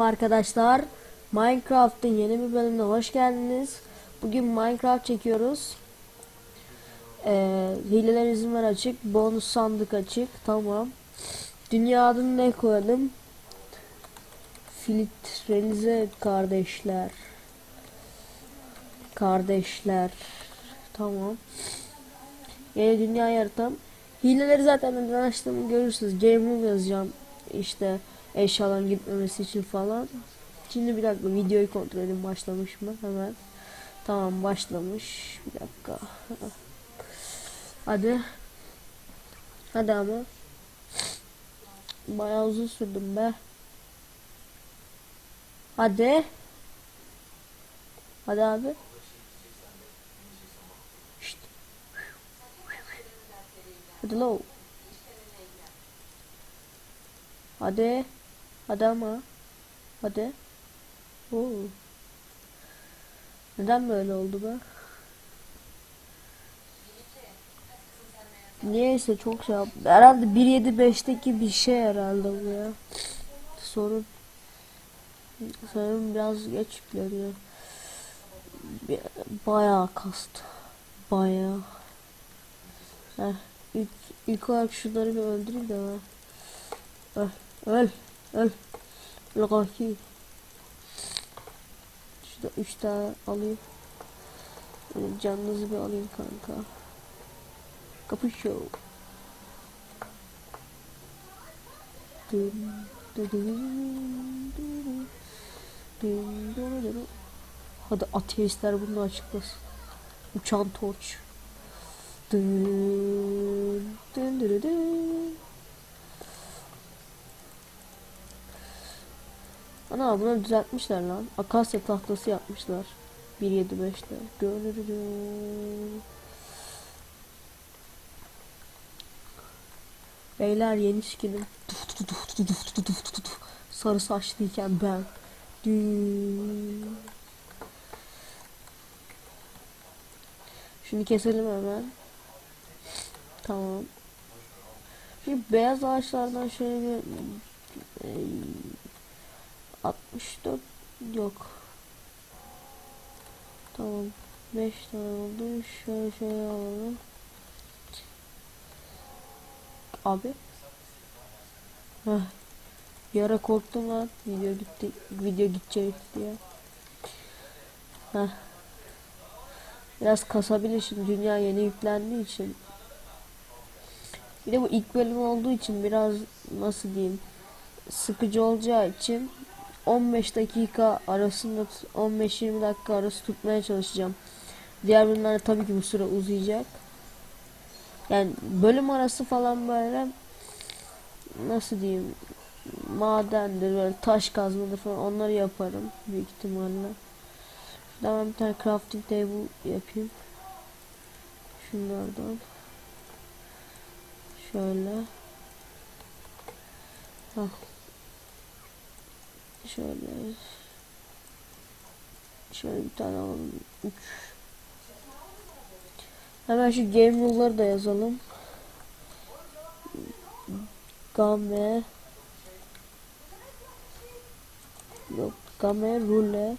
Arkadaşlar Minecraft'ın yeni bir bölümüne hoş geldiniz. Bugün Minecraft çekiyoruz. Ee, hileler izin ver açık. Bonus sandık açık. Tamam. Dünya adını ne koyalım? Filtrelize kardeşler. Kardeşler. Tamam. Yeni dünya yaratam. Hileleri zaten neden açtığımı görürsünüz. Game yazacağım. İşte eşyaların gitmemesi için falan. Şimdi bir dakika videoyu kontrol edin başlamış mı hemen. Tamam başlamış. Bir dakika. Hadi. Hadi ama. Bayağı uzun sürdüm be. Hadi. Hadi abi. Şşt. Hadi lo. Hadi. Hadi ama. Hadi. Oo. Neden böyle oldu be? Niyeyse çok şey yaptı. Herhalde 1.7.5'teki bir şey herhalde bu ya. Sorun. Sanırım biraz geç yükleniyor. Bayağı kastı. Bayağı. Heh, ilk, ilk olarak şunları bir öldüreyim de ben. Öl, Öl. Lagaki. Şurada 3 tane alayım. Canınızı bir alayım kanka. Kapışıyor. Dün, dün. Hadi ateistler bunu açıklasın. Uçan torç. Dün, dün, dün, dün. Ana bunu düzeltmişler lan. Akasya tahtası yapmışlar. 1.75'te. Görürüm. Beyler yeni şikinim. Sarı saçlıyken ben. Dün. Şunu keselim hemen. Tamam. Şimdi beyaz ağaçlardan şöyle bir 64 yok. Tamam. 5 tane oldu. Şöyle şöyle alalım. Abi. Heh. Bir korktum lan. Video gitti. Video gidecek diye. Heh. Biraz kasabilir şimdi dünya yeni yüklendiği için. Bir de bu ilk bölüm olduğu için biraz nasıl diyeyim sıkıcı olacağı için 15 dakika arasında 15-20 dakika arası tutmaya çalışacağım. Diğer bölümlerde tabii ki bu süre uzayacak. Yani bölüm arası falan böyle nasıl diyeyim madendir böyle taş kazmadır falan onları yaparım büyük ihtimalle. Şuradan bir tane crafting table yapayım. Şunlardan. Şöyle. Hah. Şöyle. Şöyle bir tane alalım. Üç. Hemen şu game rule'ları da yazalım. Game. Yok game rule.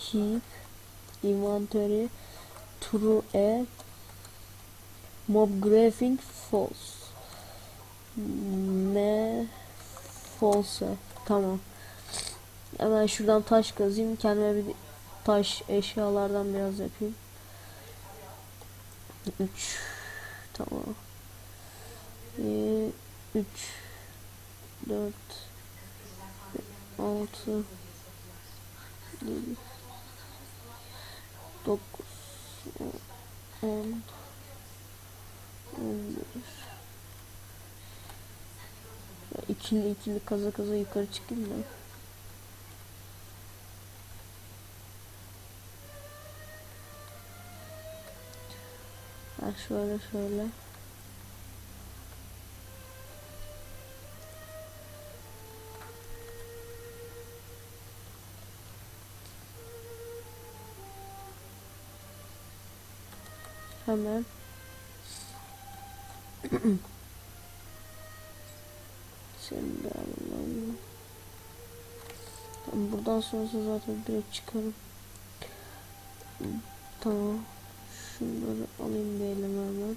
Keep. İnventory. True e. Mob graphing. False. Ne false. Tamam hemen şuradan taş kazayım. Kendime bir taş eşyalardan biraz yapayım. 3 tamam. 3 4 6 7 9 10 11 ikili ikili kaza kaza yukarı çıkayım da. Ha şöyle şöyle. Hemen. Şimdi alalım. Buradan sonrası zaten direkt çıkarım. Tamam. Şunları alayım elime hemen.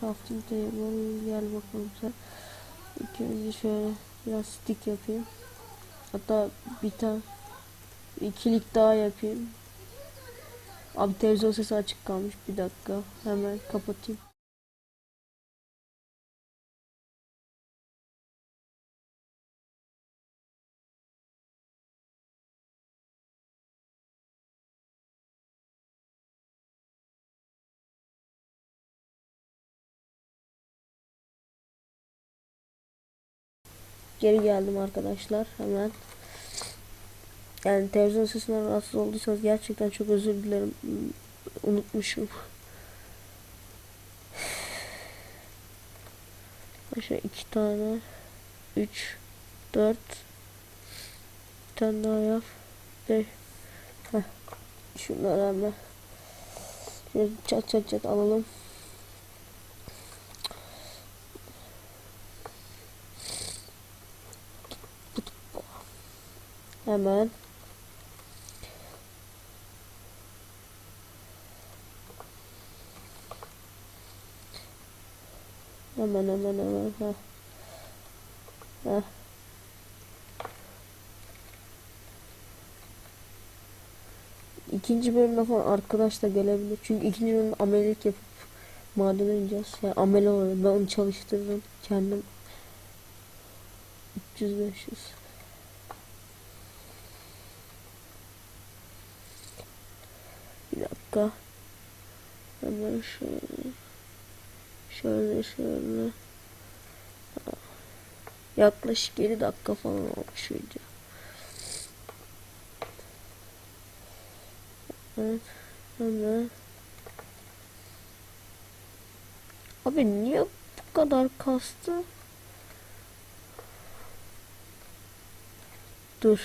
Crafting table gel bakalım sen. Önce şöyle biraz stick yapayım. Hatta bir tane ikilik daha yapayım. Abi televizyon sesi açık kalmış. Bir dakika. Hemen kapatayım. Geri geldim arkadaşlar hemen. Yani televizyon sesinden rahatsız olduysanız gerçekten çok özür dilerim. Unutmuşum. Aşağı iki tane. Üç. Dört. Bir tane daha yap. Beş. Şunları hemen. Çat çat çat alalım. Hemen. Hemen hemen hemen. Heh. Heh. İkinci bölümde falan arkadaş da gelebilir. Çünkü ikinci bölümde amelelik yapıp maden ineceğiz. Yani amele oluyor. Ben onu çalıştırırım. Kendim 300 500 Bir dakika. Hemen şöyle. Şöyle şöyle. Yaklaşık 7 dakika falan olmuş video. Evet. Hemen. Abi niye bu kadar kastı? Dur.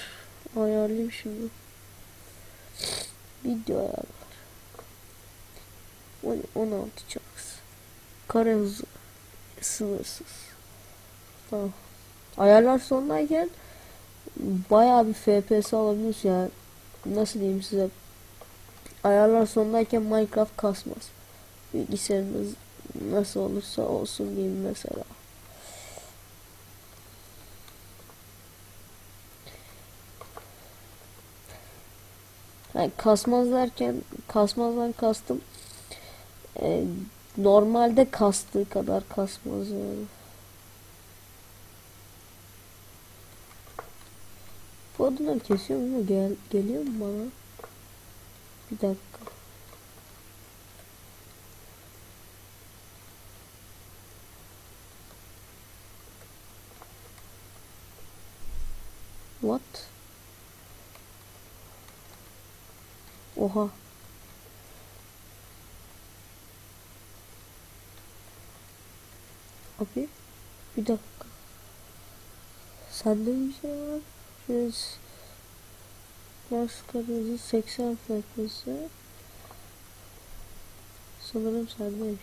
Ayarlayayım şunu. Video ayarlar. 16 çaks. Kare hızı sınırsız. Tamam. Ayarlar sondayken bayağı bir FPS alabiliyoruz ya. Nasıl diyeyim size? Ayarlar sondayken Minecraft kasmaz. Bilgisayarınız nasıl olursa olsun diyeyim mesela. Yani kasmaz derken kasmazdan kastım e, normalde kastığı kadar kasmaz yani. Bu adımları kesiyor mu? Gel, geliyor mu bana? Bir dakika. What? Oha. Abi bir dakika. Sende bir şey var. Şöyle Maskarası 80 FPS. Sanırım sendeymiş.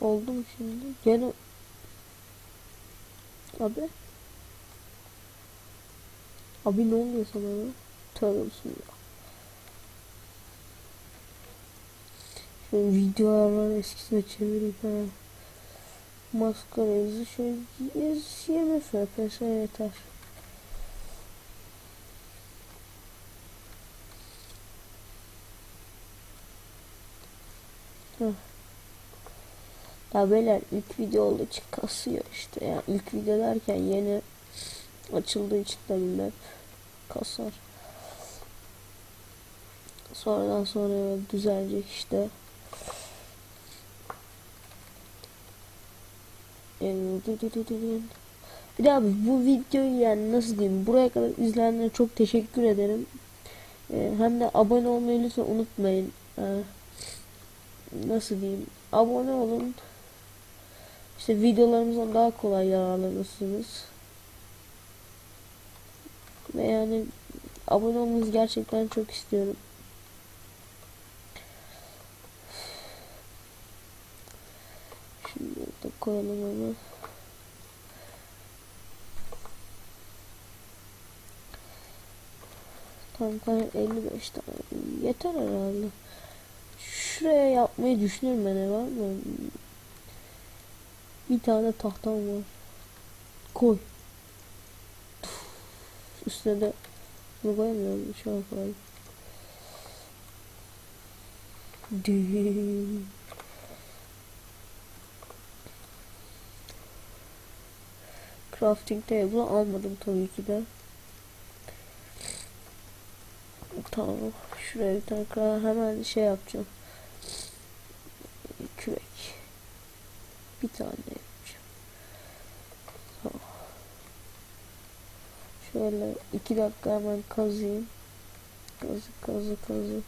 Oldu mu şimdi? Gene Abi Abi ne oluyor sana ya? Tövbe bismillah. Şöyle video ayarları eskisine çevireyim ha. Maskara hızı şöyle 20 FPS yeter. Heh. Ya beyler ilk video olduğu için kasıyor işte yani ilk video derken yeni açıldığı için de millet kasar. Sonradan sonra düzelecek işte. Bir abi bu videoyu yani nasıl diyeyim buraya kadar izleyenlere çok teşekkür ederim. Ee, hem de abone olmayı lütfen unutmayın. Ee, nasıl diyeyim abone olun. İşte videolarımızdan daha kolay yararlanırsınız. Ve yani abone olmanızı gerçekten çok istiyorum. koyalım onu. Tam 55 tane yeter herhalde. Şuraya yapmayı düşünürüm ben var mı? Bir tane tahtam var. Koy. Üstüne de bunu koyamıyorum. Şöyle koyalım. Düğün. Crafting table almadım tabii ki de. Tamam. Şuraya bir tane hemen şey yapacağım. Kürek. Bir tane yapacağım. Şöyle iki dakika hemen kazıyım. Kazı kazı kazı.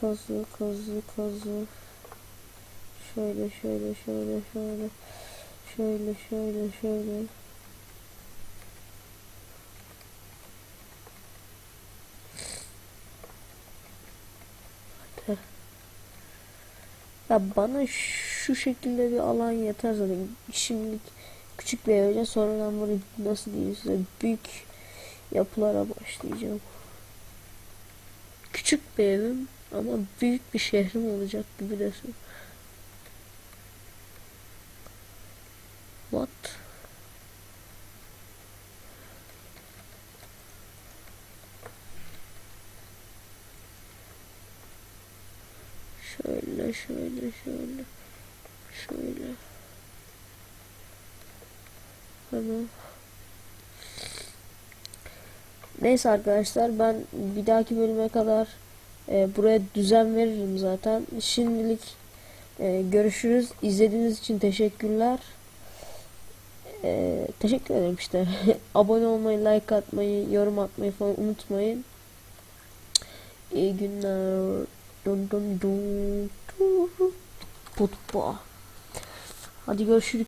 Kazı kazı kazı. Şöyle şöyle şöyle şöyle. Şöyle şöyle şöyle. Hadi. Ya bana şu şekilde bir alan yeter zaten. Şimdilik küçük bir evce sonradan böyle nasıl diyeyim size büyük yapılara başlayacağım. Küçük bir evim ama büyük bir şehrim olacak gibi resmen. What? Şöyle şöyle şöyle. Hemen. Neyse arkadaşlar ben bir dahaki bölüme kadar e, buraya düzen veririm zaten. Şimdilik e, görüşürüz. İzlediğiniz için teşekkürler. E, teşekkür ederim işte. Abone olmayı, like atmayı, yorum atmayı falan unutmayın. İyi günler. Dun dun dun. Putba. Hadi görüşürüz.